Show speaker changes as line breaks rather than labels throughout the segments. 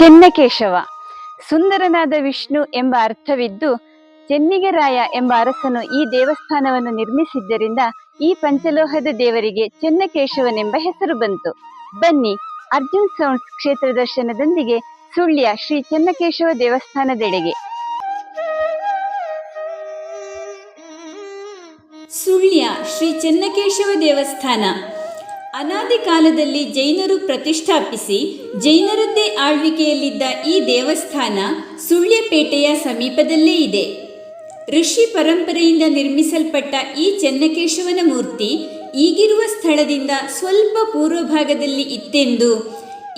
ಚೆನ್ನಕೇಶವ. ಸುಂದರನಾದ ವಿಷ್ಣು ಎಂಬ ಅರ್ಥವಿದ್ದು, ಚೆನ್ನಿಗರಾಯ ಎಂಬ ಅರಸನು ಈ ದೇವಸ್ಥಾನವನ್ನು ನಿರ್ಮಿಸಿದ್ದರಿಂದ ಈ ಪಂಚಲೋಹದ ದೇವರಿಗೆ ಚೆನ್ನಕೇಶವನೆಂಬ ಹೆಸರು ಬಂತು. ಬನ್ನಿ, ಅರ್ಜುನ್ ಸೌಂಡ್ಸ್ ಕ್ಷೇತ್ರ ದರ್ಶನದೊಂದಿಗೆ ಸುಳ್ಯ ಶ್ರೀ ಚೆನ್ನಕೇಶವ ದೇವಸ್ಥಾನದೆಡೆಗೆ.
ಸುಳ್ಯ ಶ್ರೀ ಚೆನ್ನಕೇಶವ ದೇವಸ್ಥಾನ. ಅನಾದಿ ಕಾಲದಲ್ಲಿ ಜೈನರು ಪ್ರತಿಷ್ಠಾಪಿಸಿ, ಜೈನರದ್ದೇ ಆಳ್ವಿಕೆಯಲ್ಲಿದ್ದ ಈ ದೇವಸ್ಥಾನ ಸುಳ್ಯಪೇಟೆಯ ಸಮೀಪದಲ್ಲೇ ಇದೆ. ಋಷಿ ಪರಂಪರೆಯಿಂದ ನಿರ್ಮಿಸಲ್ಪಟ್ಟ ಈ ಚೆನ್ನಕೇಶವನ ಮೂರ್ತಿ ಈಗಿರುವ ಸ್ಥಳದಿಂದ ಸ್ವಲ್ಪ ಪೂರ್ವಭಾಗದಲ್ಲಿ ಇತ್ತೆಂದು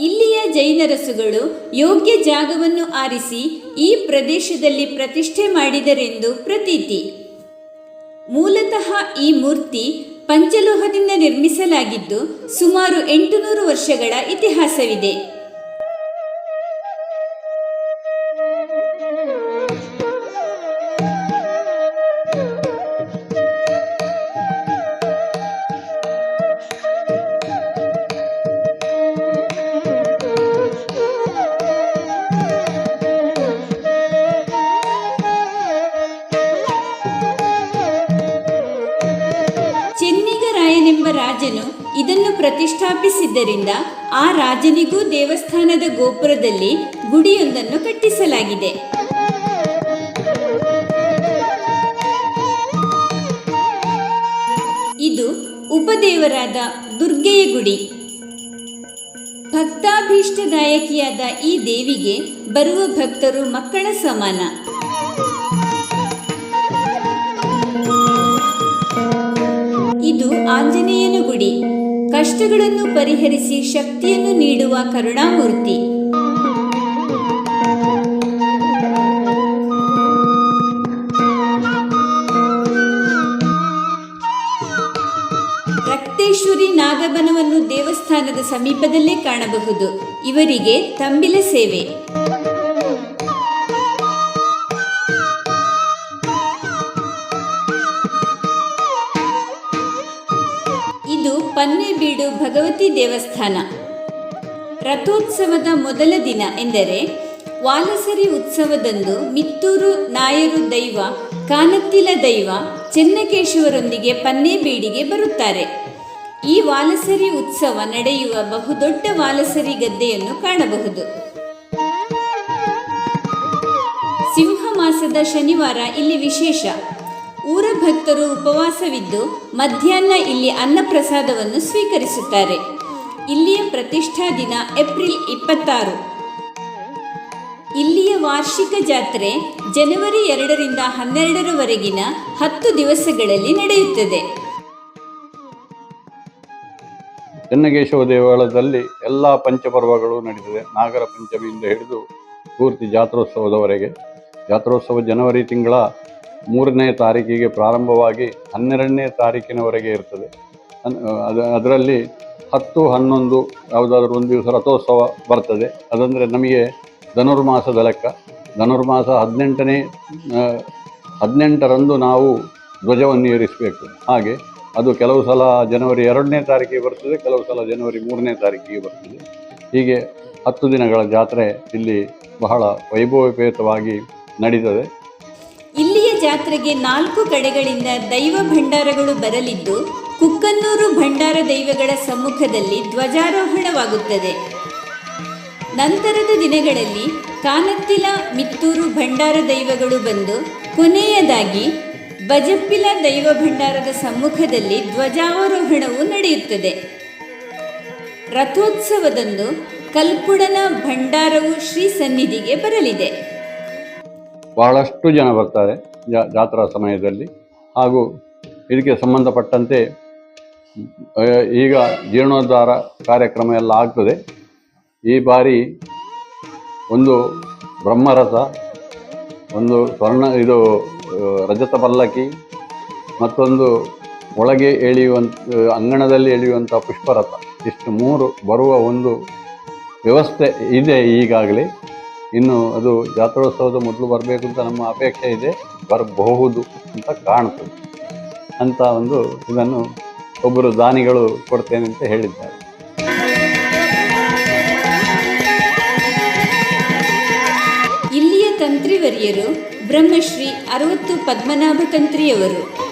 ಇಲ್ಲಿಯ ಜೈನರಸುಗಳು ಯೋಗ್ಯ ಜಾಗವನ್ನು ಆರಿಸಿ ಈ ಪ್ರದೇಶದಲ್ಲಿ ಪ್ರತಿಷ್ಠೆ ಮಾಡಿದರೆಂದು ಪ್ರತೀತಿ. ಮೂಲತಃ ಈ ಮೂರ್ತಿ ಪಂಚಲೋಹದಿಂದ ನಿರ್ಮಿಸಲಾಗಿದ್ದು ಸುಮಾರು ಎಂಟುನೂರು ವರ್ಷಗಳ ಇತಿಹಾಸವಿದೆ. ಪ್ರತಿಷ್ಠಾಪಿಸಿದ್ದರಿಂದ ಆ ರಾಜನಿಗೂ ದೇವಸ್ಥಾನದ ಗೋಪುರದಲ್ಲಿ ಗುಡಿಯೊಂದನ್ನು ಕಟ್ಟಿಸಲಾಗಿದೆ. ಇದು ಉಪದೇವರಾದ ದುರ್ಗೆಯ ಗುಡಿ. ಭಕ್ತಾಭೀಷ್ಟದಾಯಕಿಯಾದ ಈ ದೇವಿಗೆ ಬರುವ ಭಕ್ತರು ಮಕ್ಕಳ ಸಮಾನ. ಕಷ್ಟಗಳನ್ನು ಪರಿಹರಿಸಿ ಶಕ್ತಿಯನ್ನು ನೀಡುವ ಕರುಣಾಮೂರ್ತಿ. ರಕ್ತೇಶ್ವರಿ ನಾಗಬನವನ್ನು ದೇವಸ್ಥಾನದ ಸಮೀಪದಲ್ಲೇ ಕಾಣಬಹುದು. ಇವರಿಗೆ ತಂಬಿಲ ಸೇವೆ. ಪನ್ನೆಬೀಡು ಭಗವತಿ ದೇವಸ್ಥಾನ. ರಥೋತ್ಸವದ ಮೊದಲ ದಿನ ಎಂದರೆ ವಾಲಸರಿ ಉತ್ಸವದಂದು ಮಿತ್ತೂರು ನಾಯರು ದೈವ, ಕಾನತ್ತಿಲ ದೈವ, ಚೆನ್ನಕೇಶವರೊಂದಿಗೆ ಪನ್ನೆಬೀಡಿಗೆ ಬರುತ್ತಾರೆ. ಈ ವಾಲಸರಿ ಉತ್ಸವ ನಡೆಯುವ ಬಹುದೊಡ್ಡ ವಾಲಸರಿ ಗದ್ದೆಯನ್ನು ಕಾಣಬಹುದು. ಸಿಂಹ ಮಾಸದ ಶನಿವಾರ ಇಲ್ಲಿ ವಿಶೇಷ. ಊರ ಭಕ್ತರು ಉಪವಾಸವಿದ್ದು ಮಧ್ಯಾಹ್ನ ಇಲ್ಲಿ ಅನ್ನಪ್ರಸಾದವನ್ನು ಸ್ವೀಕರಿಸುತ್ತಾರೆ. ಇಲ್ಲಿಯ ಪ್ರತಿಷ್ಠಾ ದಿನ ಏಪ್ರಿಲ್ ಇಪ್ಪತ್ತಾರು. ಇಲ್ಲಿಯ ವಾರ್ಷಿಕ ಜಾತ್ರೆ ಜನವರಿ ಎರಡರಿಂದ ಹನ್ನೆರಡರವರೆಗಿನ ಹತ್ತು ದಿವಸಗಳಲ್ಲಿ ನಡೆಯುತ್ತದೆ.
ಚೆನ್ನಕೇಶವ ದೇವಾಲಯದಲ್ಲಿ ಎಲ್ಲ ಪಂಚಪರ್ವಗಳು ನಡೀತದೆ ನಾಗರ ಪಂಚಮಿಯಿಂದ ಹಿಡಿದು ಪೂರ್ತಿ ಜಾತ್ರೋತ್ಸವದವರೆಗೆ. ಜಾತ್ರೋತ್ಸವ ಜನವರಿ ತಿಂಗಳ ಮೂರನೇ ತಾರೀಕಿಗೆ ಪ್ರಾರಂಭವಾಗಿ ಹನ್ನೆರಡನೇ ತಾರೀಕಿನವರೆಗೆ ಇರ್ತದೆ. ಅದ- ಅದರಲ್ಲಿ ಹತ್ತು, ಹನ್ನೊಂದು, ಯಾವುದಾದ್ರೂ ಒಂದು ದಿವಸ ರಥೋತ್ಸವ ಬರ್ತದೆ. ಅದಂದರೆ ನಮಗೆ ಧನುರ್ಮಾಸದ ಲೆಕ್ಕ. ಧನುರ್ಮಾಸ ಹದಿನೆಂಟನೇ ಹದಿನೆಂಟರಂದು ನಾವು ಧ್ವಜವನ್ನು ಏರಿಸಬೇಕು. ಹಾಗೆ ಅದು ಕೆಲವು ಸಲ ಜನವರಿ ಎರಡನೇ ತಾರೀಕಿಗೆ ಬರ್ತದೆ, ಕೆಲವು ಸಲ ಜನವರಿ ಮೂರನೇ ತಾರೀಕಿಗೆ ಬರ್ತದೆ. ಹೀಗೆ ಹತ್ತು ದಿನಗಳ ಜಾತ್ರೆ ಇಲ್ಲಿ ಬಹಳ ವೈಭವೋಪೇತವಾಗಿ ನಡೀತದೆ.
ಜಾತ್ರೆಗೆ ನಾಲ್ಕು ಕಡೆಗಳಿಂದ ದೈವ ಭಂಡಾರಗಳು ಬರಲಿದ್ದು, ಕುಕ್ಕನ್ನೂರು ಭಂಡಾರ ದೈವಗಳ ಸಮ್ಮುಖದಲ್ಲಿ ಧ್ವಜಾರೋಹಣವಾಗುತ್ತದೆ. ನಂತರದ ದಿನಗಳಲ್ಲಿ ಕಾನತ್ತಿಲ ಮಿತ್ತೂರು ಭಂಡಾರ ದೈವಗಳು ಬಂದು, ಕೊನೆಯದಾಗಿ ಬಜಪ್ಪಿಲ ದೈವ ಭಂಡಾರದ ಸಮ್ಮುಖದಲ್ಲಿ ಧ್ವಜಾರೋಹಣವು ನಡೆಯುತ್ತದೆ. ರಥೋತ್ಸವದಂದು ಕಲ್ಕುಡನ ಭಂಡಾರವು ಶ್ರೀ ಸನ್ನಿಧಿಗೆ ಬರಲಿದೆ.
ಬಹಳಷ್ಟು ಜನ ಬರ್ತಾರೆ. ಜಾತ್ರಾ ಸಮಯದಲ್ಲಿ ಹಾಗೂ ಇದಕ್ಕೆ ಸಂಬಂಧಪಟ್ಟಂತೆ ಈಗ ಜೀರ್ಣೋದ್ಧಾರ ಕಾರ್ಯಕ್ರಮ ಎಲ್ಲ ಆಗ್ತದೆ. ಈ ಬಾರಿ ಒಂದು ಬ್ರಹ್ಮರಥ, ಒಂದು ಸ್ವರ್ಣ, ಇದು ರಜತ ಪಲ್ಲಕ್ಕಿ ಮತ್ತೊಂದು ಒಳಗೆ ಎಳೆಯುವಂಥ ಅಂಗಣದಲ್ಲಿ ಎಳೆಯುವಂಥ ಪುಷ್ಪರಥ. ಇಷ್ಟು ಮೂರು ಬರುವ ಒಂದು ವ್ಯವಸ್ಥೆ ಇದೆ ಈಗಾಗಲೇ. ಇನ್ನು ಅದು ಜಾತ್ರೋತ್ಸವದ ಮೊದಲು ಬರಬೇಕು ಅಂತ ನಮ್ಮ ಅಪೇಕ್ಷೆ ಇದೆ, ಬರಬಹುದು ಅಂತ ಕಾಣ್ತದೆ. ಅಂತ ಒಂದು ಇದನ್ನು ಒಬ್ಬರು ದಾನಿಗಳು ಕೊಡ್ತೇನೆ ಅಂತ ಹೇಳಿದ್ದಾರೆ.
ಇಲ್ಲಿಯ ತಂತ್ರಿವರಿಯರು ಬ್ರಹ್ಮಶ್ರೀ ಅರವತ್ತು ಪದ್ಮನಾಭ ತಂತ್ರಿಯವರು.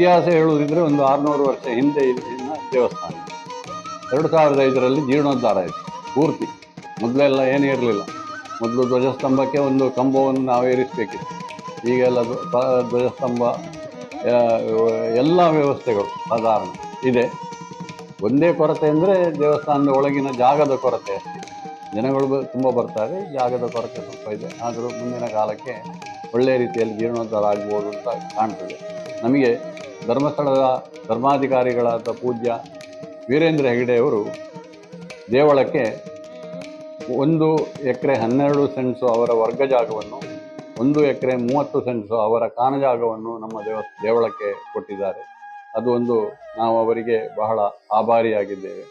ಇತಿಹಾಸ ಹೇಳುವುದಿದ್ರೆ ಒಂದು ಆರುನೂರು ವರ್ಷ ಹಿಂದೆ ಇಲ್ಲಿನ ದೇವಸ್ಥಾನ. ಎರಡು ಸಾವಿರದ ಐದರಲ್ಲಿ ಜೀರ್ಣೋದ್ಧಾರ ಆಯಿತು, ಪೂರ್ತಿ. ಮೊದಲೆಲ್ಲ ಏನೂ ಇರಲಿಲ್ಲ. ಮೊದಲು ಧ್ವಜಸ್ತಂಭಕ್ಕೆ ಒಂದು ಕಂಬವನ್ನು ನಾವು ಏರಿಸಬೇಕಿತ್ತು. ಈಗೆಲ್ಲ ಧ್ವಜಸ್ತಂಭ ಎಲ್ಲ ವ್ಯವಸ್ಥೆಗಳು ಸಾಧಾರಣ ಇದೆ. ಒಂದೇ ಕೊರತೆ ಅಂದರೆ ದೇವಸ್ಥಾನದ ಒಳಗಿನ ಜಾಗದ ಕೊರತೆ. ಅಷ್ಟೇ ಜನಗಳು ತುಂಬ ಬರ್ತಾರೆ, ಜಾಗದ ಕೊರತೆ ಸ್ವಲ್ಪ ಇದೆ. ಆದರೂ ಮುಂದಿನ ಕಾಲಕ್ಕೆ ಒಳ್ಳೆಯ ರೀತಿಯಲ್ಲಿ ಜೀರ್ಣೋದ್ಧಾರ ಆಗ್ಬೋದು ಅಂತ ಕಾಣ್ತದೆ. ನಮಗೆ ಧರ್ಮಸ್ಥಳದ ಧರ್ಮಾಧಿಕಾರಿಗಳಾದ ಪೂಜ್ಯ ವೀರೇಂದ್ರ ಹೆಗಡೆಯವರು ದೇವಳಕ್ಕೆ ಒಂದು ಎಕರೆ ಹನ್ನೆರಡು ಸೆಂಟ್ಸು ಅವರ ವರ್ಗ ಜಾಗವನ್ನು, ಒಂದು ಎಕರೆ ಮೂವತ್ತು ಸೆಂಟ್ಸು ಅವರ ಕಾನ ಜಾಗವನ್ನು ನಮ್ಮ ದೇವ, ದೇವಳಕ್ಕೆ ಕೊಟ್ಟಿದ್ದಾರೆ. ಅದು ಒಂದು ನಾವು ಅವರಿಗೆ ಬಹಳ ಆಭಾರಿಯಾಗಿದ್ದೇವೆ.